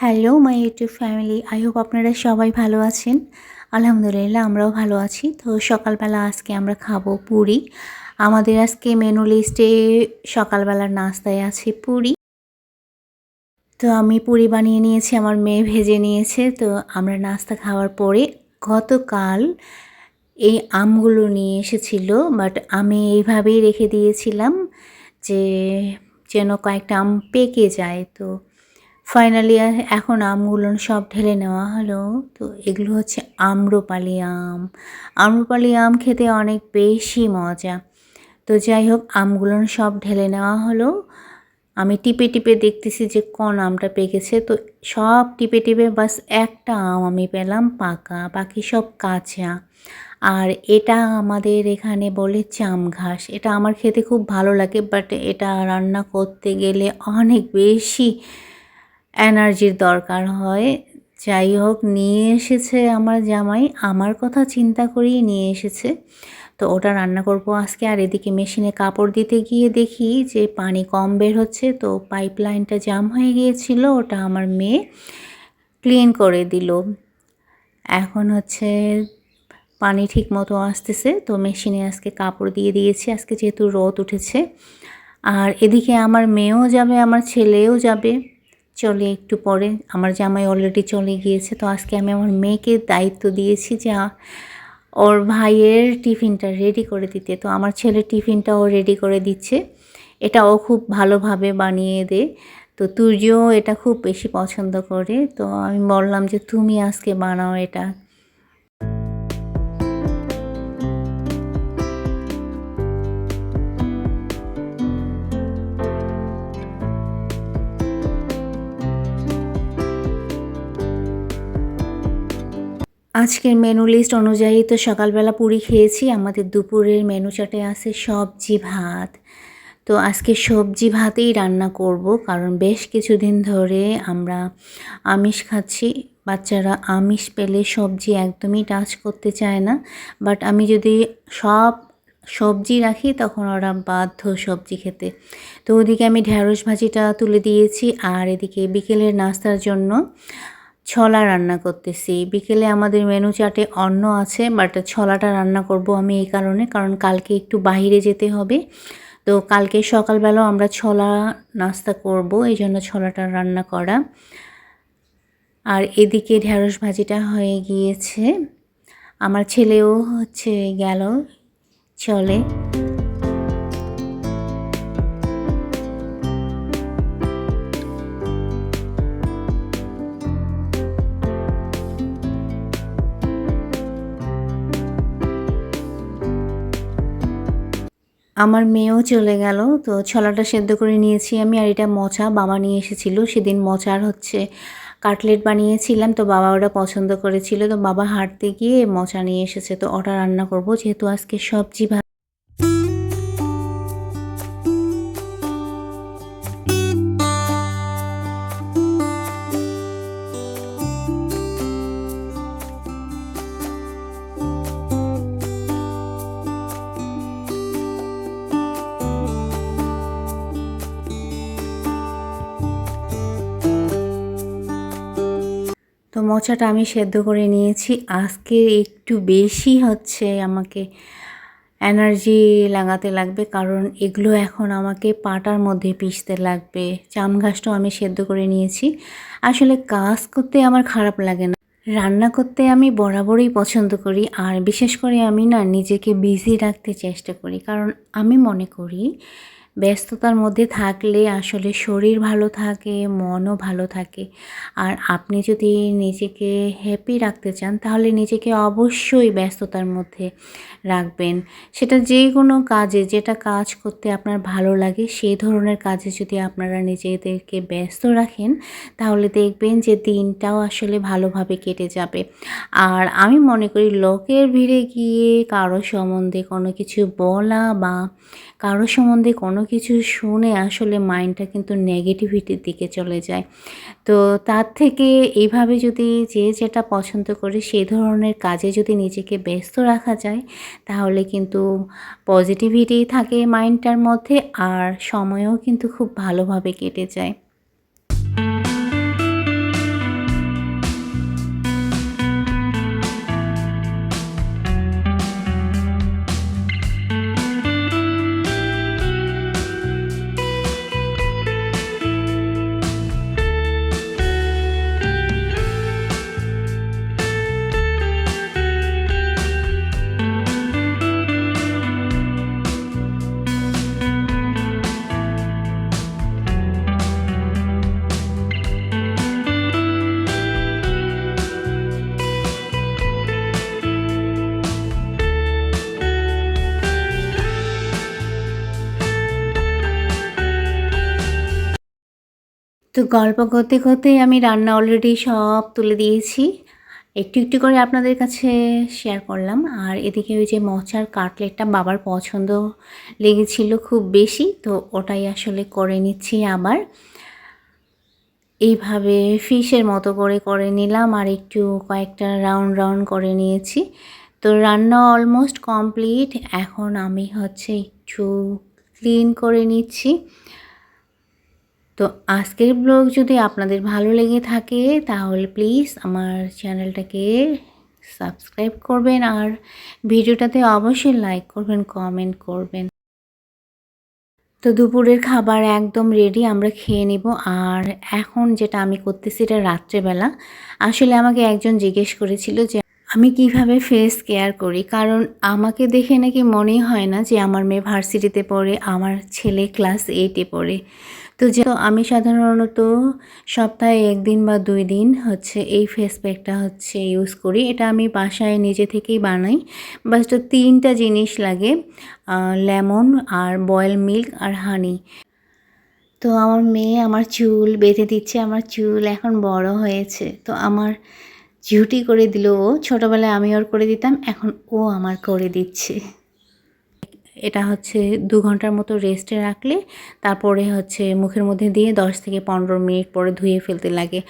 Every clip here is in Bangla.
Hello my YouTube family I hope আপনারা সবাই ভালো আছেন। আলহামদুলিল্লাহ, আমরাও ভালো আছি। তো সকালবেলা আজকে আমরা খাব পুরি। আমাদের আজকে মেনু লিস্টে সকালবেলার নাস্তায় আছে পুরি। তো আমি পুরি বানিয়ে নিয়েছি, আমার মেয়ে ভেজে নিয়েছে। তো আমরা নাস্তা খাওয়ার পরে গতকাল এই আমগুলো নিয়ে এসেছিল বাট আমি এইভাবেই রেখে দিয়েছিলাম যে যেন কয়েকটা আম পেকে যায়। তো ফাইনালি এখন আমগুলো সব ঢেলে নেওয়া হলো। তো এগুলো হচ্ছে আম্রপালি আম। আম্রপালি আম খেতে অনেক বেশি মজা। তো যাই হোক, আমগুলো সব ঢেলে নেওয়া হলো। আমি টিপে টিপে দেখতেছি যে কোন আমটা পেকেছে। তো সব টিপে টিপে বাস একটা আম আমি পেলাম পাকা, বাকি সব কাঁচা। আর এটা আমাদের এখানে বলে চাম ঘাস। এটা আমার খেতে খুব ভালো লাগে বাট এটা রান্না করতে গেলে অনেক বেশি এনার্জির দরকার হয়। যাই হোক, নিয়ে এসেছে আমার জামাই। আমার কথা চিন্তা করেই নিয়ে এসেছে। তো ওটা রান্না করব আজকে। আর এদিকে মেশিনে কাপড় দিতে গিয়ে দেখি যে পানি কম বের হচ্ছে। তো পাইপ লাইনটা জাম হয়ে গিয়েছিল। ওটা আমার মেয়ে ক্লিন করে দিল। এখন হচ্ছে পানি ঠিক মতো আসতেছে। তো মেশিনে আজকে কাপড় দিয়ে দিয়েছি। আজকে যেহেতু রোদ উঠেছে। আর এদিকে আমার মেয়েও যাবে, আমার ছেলেও যাবে। চলে একটু পরে। আমার জামাই অলরেডি চলে গিয়েছে, তো আজকে আমি আমার মেয়েকে দায়িত্ব দিয়েছি যে ওর ভাইয়ের টিফিনটা রেডি করে দিতে। তো আমার ছেলের টিফিনটাও রেডি করে দিচ্ছে। এটা ও খুব ভালোভাবে বানিয়ে দেয়। তো তুর্যও এটা খুব বেশি পছন্দ করে। তো আমি বললাম যে, তুমি আজকে বানাও এটা। আজকের মেনু লিস্ট অনুযায়ী তো সকালবেলা পুরি খেয়েছি, আমাদের দুপুরের মেনু চাটে আছে সবজি ভাত। তো আজকে সবজি ভাতেই রান্না করব, কারণ বেশ কিছুদিন ধরে আমরা আমিষ খাচ্ছি, বাচ্চারা আমিষ পেলে সবজি একদমই টাচ করতে চায় না। বাট আমি যদি সব সবজি রাখি, তখন ওরা বাধ্য সবজি খেতে। তো ওদিকে আমি ঢ্যাঁড়স ভাজিটা তুলে দিয়েছি, আর এদিকে বিকেলের নাস্তার জন্য ছলা রান্না করতেছি। বিকেলে আমাদের মেনু চাটে অন্ন আছে বাট ছলাটা রান্না করব আমি এই কারণে, কারণ কালকে একটু বাইরে যেতে হবে। তো কালকে সকালবেলাও আমরা ছলা নাস্তা করব, এই জন্য ছলাটা রান্না করা। আর এদিকে ঢ্যাঁড়স ভাজিটা হয়ে গিয়েছে। আমার ছেলেও হচ্ছে গেল চলে। আমার মেয়েও চলে গেল, তো ছলাটা সেদ্ধ করে নিয়েছি আমি আর এটা মোচা বাবা নিয়ে এসেছিল। সেদিন মোচার হচ্ছে কাটলেট বানিয়েছিলাম, তো বাবা ওটা পছন্দ করেছিল। তো বাবা হাঁটতে গিয়ে মোচা নিয়ে এসেছে, তো ওটা রান্না করব। যেহেতু আজকে সবজি মোচাটা আমি সেদ্ধ করে নিয়েছি। আজকে একটু বেশি হচ্ছে আমাকে এনার্জি লাগাতে লাগবে, কারণ এগুলো এখন আমাকে পাটার মধ্যে পিষতে লাগবে। চাম ঘাসটাও আমি সেদ্ধ করে নিয়েছি। আসলে কাজ করতে আমার খারাপ লাগে না। রান্না করতে আমি বরাবরই পছন্দ করি, আর বিশেষ করে আমি না নিজেকে বিজি রাখতে চেষ্টা করি, কারণ আমি মনে করি ব্যস্ততার মধ্যে থাকলে আসলে শরীর ভালো থাকে, মনও ভালো থাকে। আর আপনি যদি নিজেকে হ্যাপি রাখতে চান, তাহলে নিজেকে অবশ্যই ব্যস্ততার মধ্যে রাখবেন। সেটা যে কোনো কাজে, যেটা কাজ করতে আপনার ভালো লাগে, সেই ধরনের কাজে যদি আপনারা নিজেদেরকে ব্যস্ত রাখেন, তাহলে দেখবেন যে দিনটাও আসলে ভালোভাবে কেটে যাবে। আর আমি মনে করি, লোকের ভিড়ে গিয়ে কারও সম্বন্ধে কোনো কিছু বলা বা কারও সম্বন্ধে কোনো কিছু শুনে আসলে মাইন্ডটা কিন্তু নেগেটিভিটির দিকে চলে যায়। তো তার থেকে এইভাবে যদি যে যেটা পছন্দ করে সেই ধরনের কাজে যদি নিজেকে ব্যস্ত রাখা যায়, তাহলে কিন্তু পজিটিভিটি থাকে মাইন্ডটার মধ্যে আর সময়ও কিন্তু খুব ভালোভাবে কেটে যায়। তো গল্প করতে করতে আমি রান্না অলরেডি সব তুলে দিয়েছি। একটু একটু করে আপনাদের কাছে শেয়ার করলাম। আর এদিকে ওই যে মচার কাটলেটটা বাবার পছন্দ লেগেছিল খুব বেশি, তো ওটাই আসলে করে নিচ্ছি আবার। এইভাবে ফিশের মতো করে করে নিলাম আর একটু কয়েকটা রাউন্ড রাউন্ড করে নিয়েছি। তো রান্না অলমোস্ট কমপ্লিট এখন আমি হচ্ছে একটু ক্লিন করে নিচ্ছি। তো আজকের ব্লগ যদি আপনাদের ভালো লেগে থাকে, তাহলে প্লিজ আমার চ্যানেলটাকে সাবস্ক্রাইব করবেন আর ভিডিওটাতে অবশ্যই লাইক করবেন কমেন্ট করবেন। তো দুপুরের খাবার একদম রেডি আমরা খেয়ে নিব। আর এখন যেটা আমি করতেছি এটা রাত্রেবেলা। আসলে আমাকে একজন জিজ্ঞেস করেছিল যে, আমি কীভাবে ফেস কেয়ার করি? কারণ আমাকে দেখে নাকি মনেই হয় না যে আমার মেয়ে ভার্সিটিতে পড়ে, আমার ছেলে ক্লাস এইটে পড়ে। তো যে আমি সাধারণত সপ্তাহে একদিন বা দুই দিন হচ্ছে এই ফেস প্যাকটা হচ্ছে ইউজ করি, এটা আমি বাসায় নিজে থেকেই বানাই। বাস তো তিনটা জিনিস লাগে লেমন আর বয়েল মিল্ক আর হানি তো আমার মেয়ে আমার চুল বেঁধে দিচ্ছে, আমার চুল এখন বড় হয়েছে। তো আমার ঝুটি করে দিল ও। ছোটোবেলায় আমি ওর করে দিতাম, এখন ও আমার করে দিচ্ছে। এটা হচ্ছে দু ঘণ্টার মতো রেস্টে রাখলে তারপরে হচ্ছে মুখের মধ্যে দিয়ে দশ থেকে পনেরো মিনিট পরে ধুয়ে ফেলতে লাগে।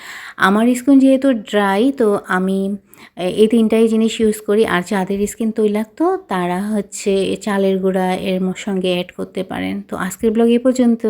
আমার স্কিন যেহেতু ড্রাই তো আমি এই তিনটাই জিনিস ইউজ করি। আর যাদের স্কিন তৈলাক্ত, তারা হচ্ছে চালের গুঁড়া এর সঙ্গে অ্যাড করতে পারেন। তো আজকের ব্লগ এ পর্যন্ত।